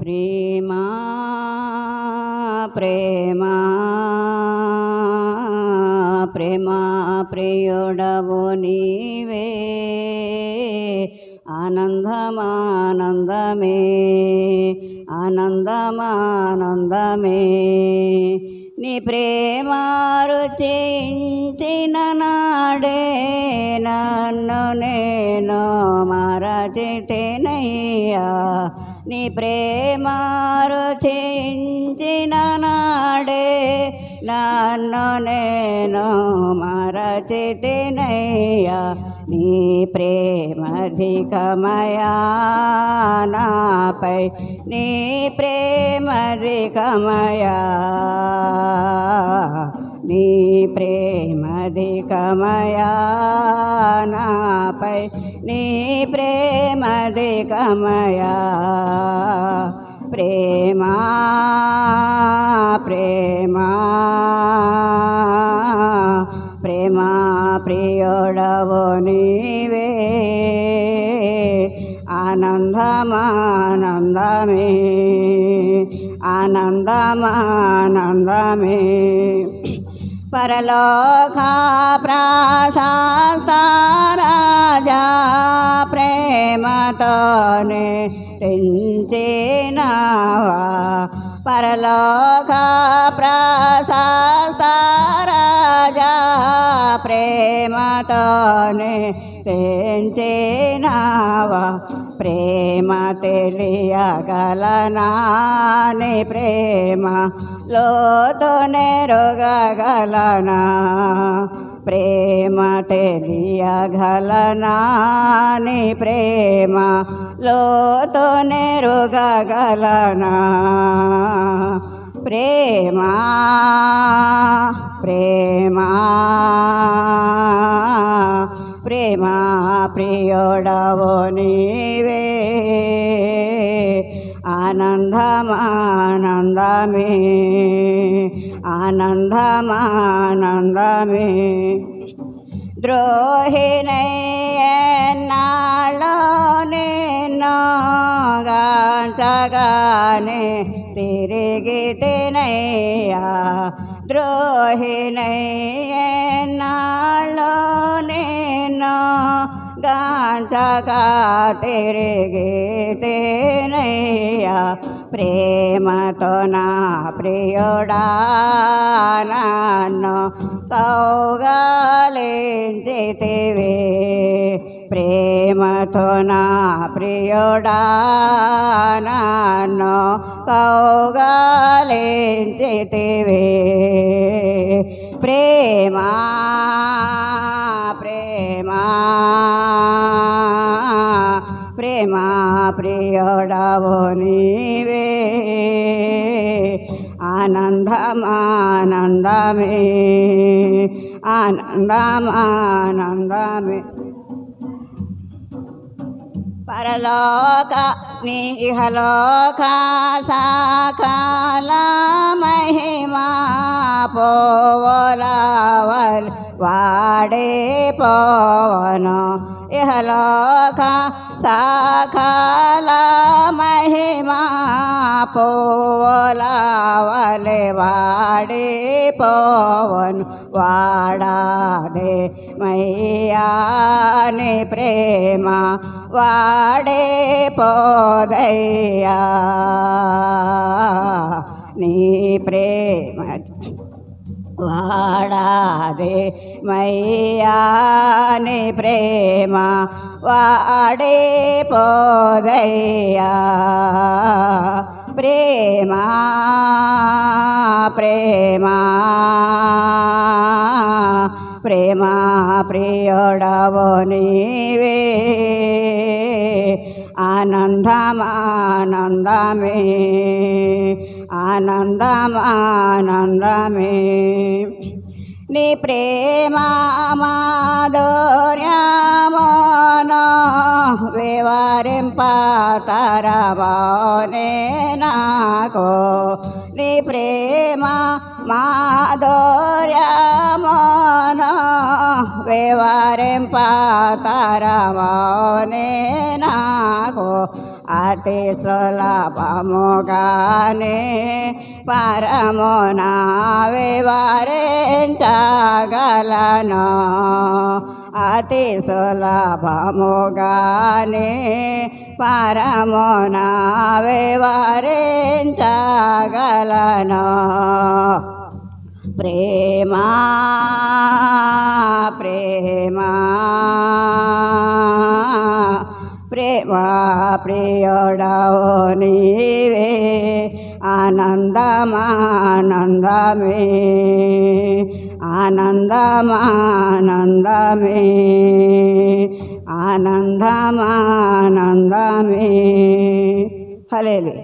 ప్రేమా ప్రేమా ప్రేమా ప్రియుడవు నీవే. ఆనందమానందమే ఆనందమానందమే. నీ ప్రేమ రుచించిన నాడే నన్ను నేను మరచితేనయ్యా. నీ ప్రేమ రుచించిన నాడే నన్ను నేను మరచితేనయ్యా. నీ ప్రేమధికమయా నాపై నీ ప్రేమధికమయా. నీ ప్రేమధికమయా నాపై నీ ప్రేమధికమయా ప్రేమా ప్రేమా ప్రేమా ప్రియుడవు నీవే. ఆనందమానందమే ఆనందమానందమే. పరలోక ప్రశాంత రాజా ప్రేమతోనే పెంచినావా పరలోక ప్రశాంత రాజా ప్రేమతోనే పెంచినావా ప్రేమ తెలియగలనాని ప్రేమ లోతునే రొగగలనా? ప్రేమ తెలియగలనాని ప్రేమ లోతునే రొగగలనా? ప్రేమ ప్రేమా. ప్రేమా ప్రియుడవు నీవే ఆనందమానందమే ఆనందమానందమే ద్రోహిణయ్యన్నాళ్ళో నిన్నో గాంచగానే తిరిగి తినయ్యా ద్రోహిణయ్యన్నాళ్ళో నిన్నో గాంచగా తిరిగి తినయ్యా ప్రేమతో నా ప్రియుడా నన్ను కౌగలించితివే ప్రేమతో నా ప్రియుడా నన్ను కౌగలించితివే. ప్రేమా ప్రేమా ప్రేమా ప్రియుడవు నీవే. ఆనందమానందమే ఆనందమానందమే. పరలోక నిహలోక సాకాల మహిమా పోవలావల్ వాడే పోవను ఇహలోక సాకాల మహిమా పోవలావలే వాడే పోవను వాడాదే మయ్యాని ప్రేమ వాడే పోదయ్యా నీ ప్రేమ వాడే పోదయ్యా. ప్రేమ ప్రేమ ప్రేమ ప్రియుడవు నీవే. ఆనందమానందమే ఆనందమానందమే. నీ ప్రేమ మాధుర్యమోనో వివరింపతరమోనే నాకు నీ ప్రేమ మాధుర్యమోనో వివరింపతరమోనే నాకు అతి సులభముగానే పరమున వివరించగలను అతి సులభముగానే పరమున వివరించగలను ప్రేమ ప్రేమ ప్రేమా ప్రియుడవు నీవే. ఆనందమానందమే ఆనందమానందమే ఆనందమానందమే హలేలు